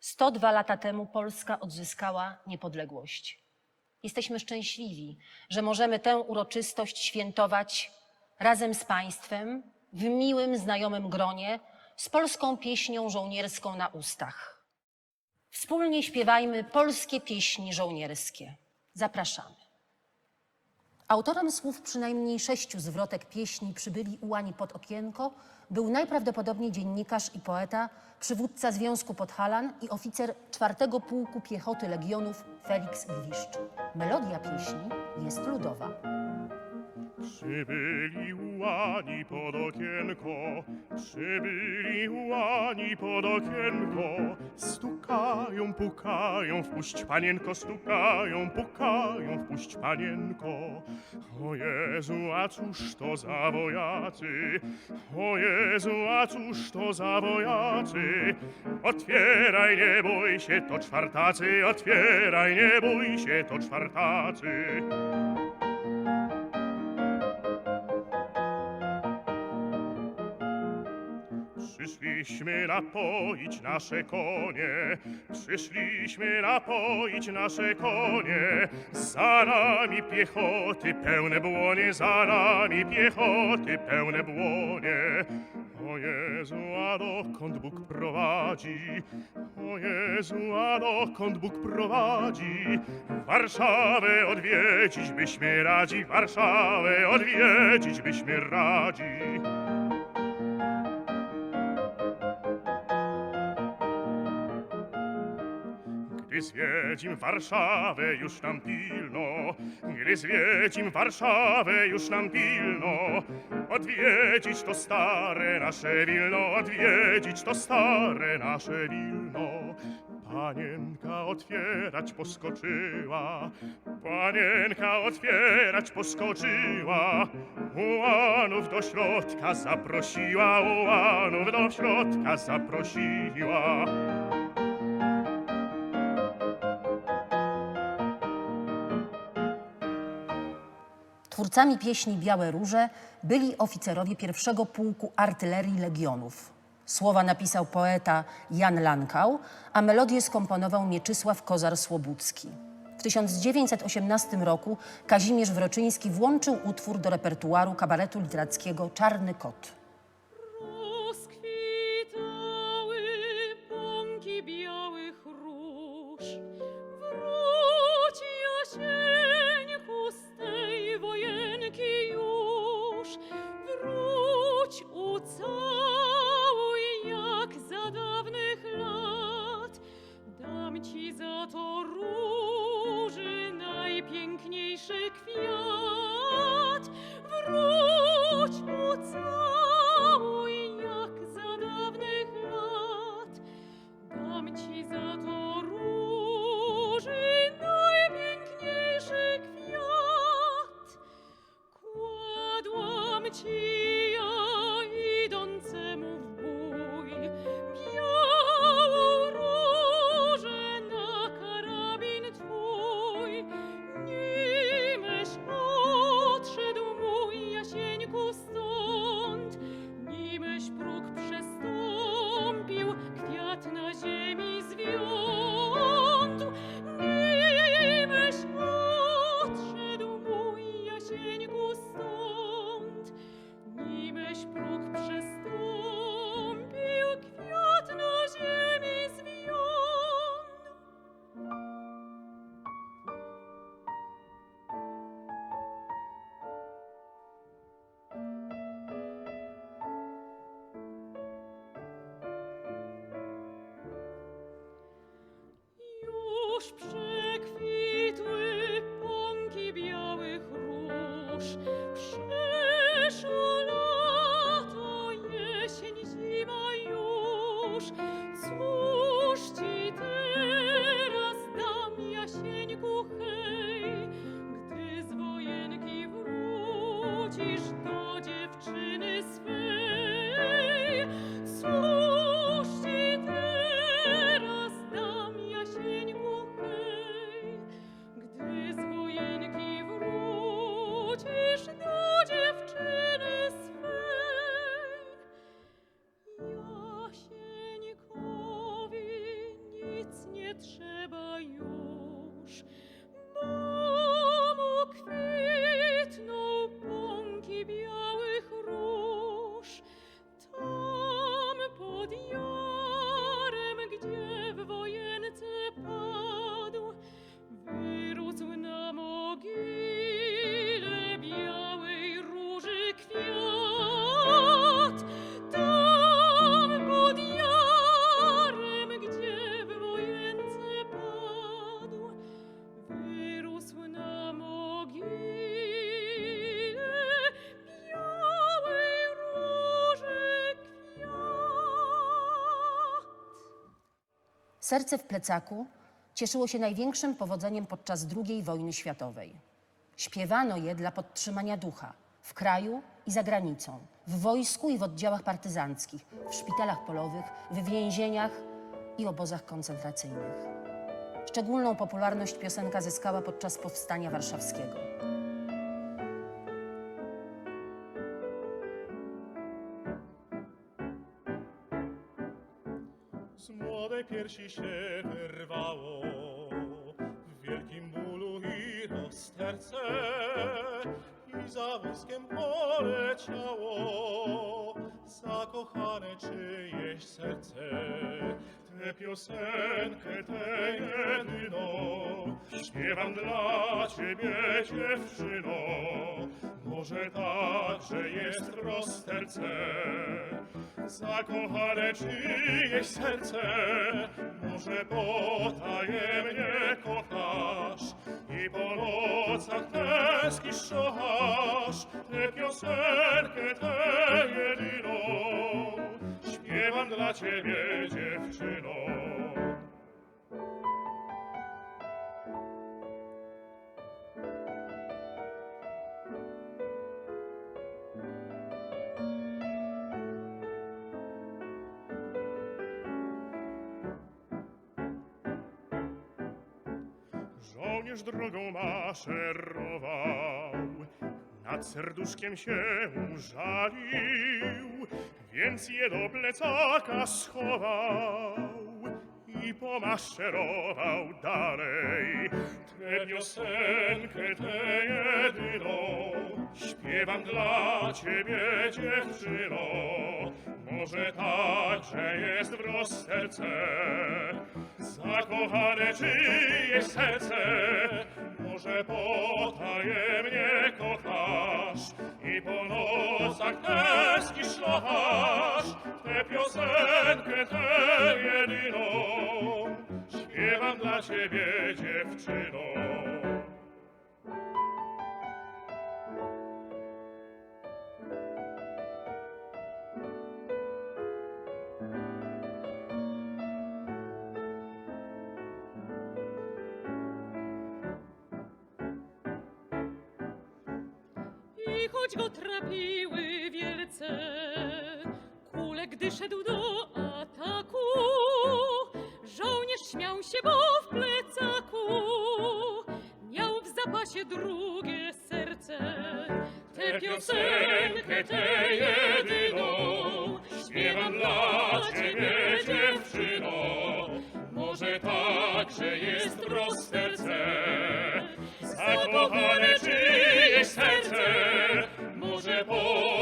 102 lata temu Polska odzyskała niepodległość. Jesteśmy szczęśliwi, że możemy tę uroczystość świętować razem z Państwem w miłym, znajomym gronie z polską pieśnią żołnierską na ustach. Wspólnie śpiewajmy polskie pieśni żołnierskie. Zapraszamy. Autorem słów przynajmniej sześciu zwrotek pieśni Przybyli ułani pod okienko był najprawdopodobniej dziennikarz i poeta, przywódca Związku Podhalan i oficer czwartego Pułku Piechoty Legionów Felix Gwiszcz. Melodia pieśni jest ludowa. Przybyli ułani pod okienko, przybyli ułani pod okienko, stukają, pukają, wpuść panienko, stukają, pukają, wpuść panienko. O Jezu, a cóż to za wojacy, o Jezu, a cóż to za wojacy. Otwieraj, nie bój się, to czwartacy, otwieraj, nie bój się, to czwartacy. Przyszliśmy napoić nasze konie, przyszliśmy napoić nasze konie. Za nami piechoty pełne błonie, za nami piechoty pełne błonie. O Jezu, a dokąd Bóg prowadzi? O Jezu, a dokąd Bóg prowadzi? Warszawę odwiedzić byśmy radzi, Warszawę odwiedzić byśmy radzi. Gdy zwiedzim Warszawę już nam pilno, gdy zwiedzim Warszawę już nam pilno, odwiedzić to stare nasze Wilno, odwiedzić to stare nasze Wilno. Panienka otwierać poskoczyła, panienka otwierać poskoczyła, ułanów do środka zaprosiła, ułanów do środka zaprosiła. Twórcami pieśni Białe Róże byli oficerowie pierwszego pułku artylerii Legionów. Słowa napisał poeta Jan Lankał, a melodię skomponował Mieczysław Kozar-Słobucki. W 1918 roku Kazimierz Wroczyński włączył utwór do repertuaru kabaretu literackiego Czarny Kot. Serce w plecaku cieszyło się największym powodzeniem podczas II wojny światowej. Śpiewano je dla podtrzymania ducha w kraju i za granicą, w wojsku i w oddziałach partyzanckich, w szpitalach polowych, w więzieniach i obozach koncentracyjnych. Szczególną popularność piosenka zyskała podczas powstania warszawskiego. Piersi się wyrwało w wielkim bólu i rozterce i za wózkiem poleciało zakochane czyjeś serce. Tę piosenkę, tę jedyną śpiewam dla ciebie dziewczyno. Może tak, że jest rozterce zakochane czyjeś serce, może potajemnie kochasz i po nocach tęskisz, szochasz tę piosenkę, tę jedyną. Śpiewam dla ciebie, dziewczyno. Żołnierz drogą maszerował, nad serduszkiem się użalił, więc je do plecaka schował i pomaszerował dalej. Tę piosenkę, tę jedyną, śpiewam dla ciebie, dziewczyno. Może tak, że jest w rozterce zakochane czyjeś serce. Może potajemnie kochasz i po nocach tęskisz, szlochasz tę piosenkę, tę jedyną. Śpiewam dla ciebie, dziewczyno. i choć go trapiły wielce kule, gdy szedł do ataku, żołnierz śmiał się, bo w plecaku miał w zapasie drugie serce. Tę piosenkę, tę jedyną, śpiewam dla ciebie dziewczyno. Może tak, że jest rozsterce, zakochane czyjeś serce. Oh.